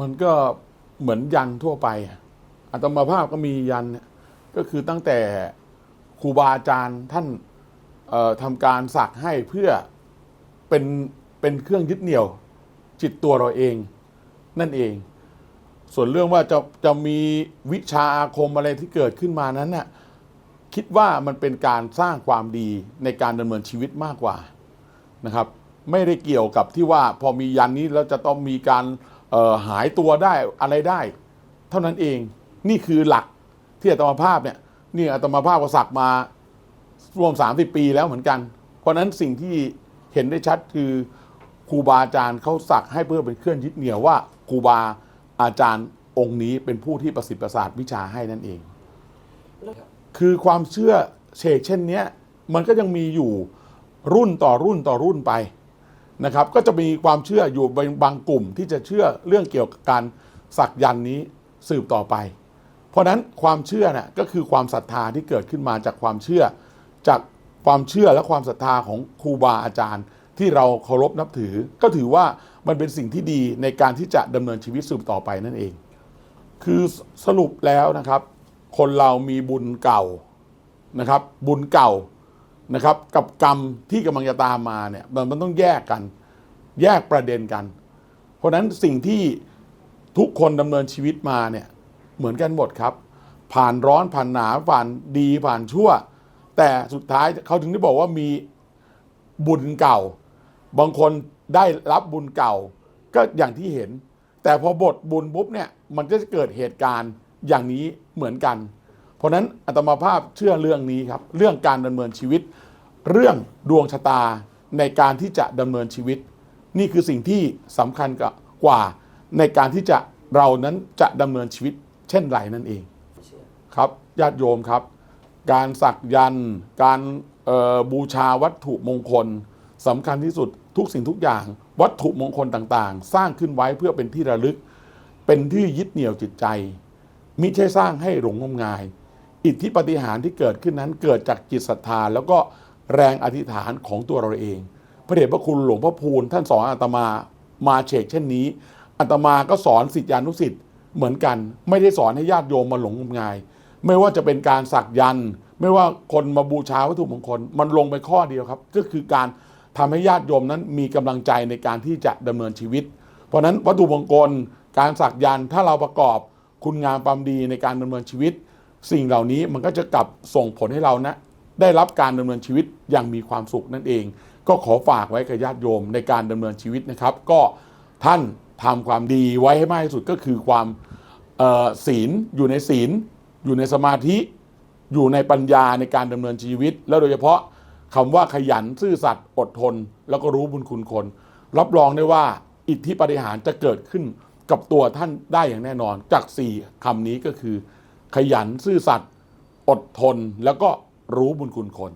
มันก็เหมือนยันทั่วไปอะอาตมาภาพก็มียันก็คือตั้งแต่ครูบาอาจารย์ท่านทำการสักให้เพื่อเป็นเป็นเครื่องยึดเหนี่ยวจิตตัวเราเอง นั่นเอง ส่วนเรื่องว่าจะจะมีวิชาอาคมอะไรที่เกิดขึ้นมานั้นน่ะคิดว่ามันเป็นการสร้างความดีในการดำเนินชีวิตมากกว่านะครับ ไม่ได้เกี่ยวกับที่ว่าพอมียันนี้แล้วจะต้องมีการ หายตัวได้อะไรได้ เท่านั้นเองนี่คือหลักที่อาตมาภาพเนี่ยนี่อาตมาภาพก็สักมารวม 30 ปีแล้วเหมือนกัน เพราะนั้นสิ่งที่เห็นได้ชัดคือครูบาอาจารย์เขาสักให้เพื่อเป็นเครื่องยึดเหนี่ยวว่าครูบาอาจารย์องค์นี้เป็นผู้ที่ประสิทธิ์ประสาทวิชาให้นั่นเอง คือความเชื่อเชกเช่นนี้มันก็ยังมีอยู่รุ่นต่อรุ่นต่อรุ่นไป นะครับก็จะมีความเชื่ออยู่บางกลุ่มที่จะเชื่อเรื่องเกี่ยวกับการสักยันนี้สืบต่อไป เพราะนั้นความเชื่อน่ะก็คือความศรัทธาที่เกิดขึ้นมาจากความเชื่อ จากความเชื่อและความศรัทธาของครูบาอาจารย์ ที่เราเคารพนับถือ ก็ถือว่ามันเป็นสิ่งที่ดีในการที่จะดำเนินชีวิตสืบต่อไปนั่นเอง คือสรุปแล้วนะครับ คนเรามีบุญเก่านะครับ บุญเก่า นะครับ กับกรรมที่กำลังจะตามมาเนี่ยมันมันต้องแยกกัน แยกประเด็นกัน เพราะฉะนั้นสิ่งที่ทุกคนดำเนินชีวิตมาเนี่ยเหมือนกันหมดครับ ผ่านร้อนผ่านหนาวผ่านดีผ่านชั่ว แต่สุดท้ายเขาถึงได้บอกว่ามีบุญเก่า บางคนได้รับบุญเก่า ก็อย่างที่เห็น แต่พอบทบุญปุ๊บเนี่ยมันก็จะเกิดเหตุการณ์อย่างนี้เหมือนกัน เพราะนั้นอาตมาภาพเชื่อเรื่องนี้ครับ เรื่องการดำเนินชีวิต เรื่องดวงชะตาในการที่จะดำเนินชีวิต นี่คือสิ่งที่สำคัญกว่าในการที่จะเรานั้นจะดำเนินชีวิต เช่นไรนั่นเองครับญาติโยมครับ การสักยันต์การบูชาวัตถุมงคลสำคัญที่สุดทุกสิ่งทุกอย่าง วัตถุมงคลต่างๆ สร้างขึ้นไว้เพื่อเป็นที่ระลึก เป็นที่ยึดเหนี่ยวจิตใจ มิใช่สร้างให้หลงงมงาย อิทธิปฏิหารที่เกิดขึ้นนั้นเกิดจากจิตศรัทธาแล้วก็แรงอธิษฐานของตัวเราเอง พระเดชพระคุณหลวงพ่อพูนท่านสอนอาตมามาเฉกเช่นนี้อาตมาก็สอนสิทธิานุสิทธิ์เหมือนกัน ไม่ได้สอนให้ญาติโยมมาหลงงมงาย ไม่ว่าจะเป็นการสักยันต์ไม่ว่าคนมาบูชาวัตถุมงคลมันลงไปข้อเดียวครับ ก็คือการทำให้ญาติโยมนั้นมีกำลังใจในการที่จะดำเนินชีวิต เพราะฉะนั้นวัตถุมงคลการสักยันต์ถ้าเราประกอบคุณงามความดีในการดำเนินชีวิต สิ่งเหล่านี้มันก็จะกลับส่งผลให้เรานะได้รับการดำเนินชีวิตอย่างมีความสุขนั่นเอง ก็ขอฝากไว้กับญาติโยมในการดำเนินชีวิตนะครับ ก็ท่านทำความดีไว้ให้มากที่สุดก็คือความศีลอยู่ในศีล อยู่ในสมาธิ อยู่ในปัญญาในการดำเนินชีวิต แล้วโดยเฉพาะคำว่าขยันซื่อสัตย์อดทน แล้วก็รู้บุญคุณคน รับรองได้ว่าอิทธิปฏิหารจะเกิดขึ้นกับตัวท่านได้อย่างแน่นอนจากสี่คำนี้ก็คือ ขยันซื่อสัตย์อดทนแล้วก็รู้บุญคุณคน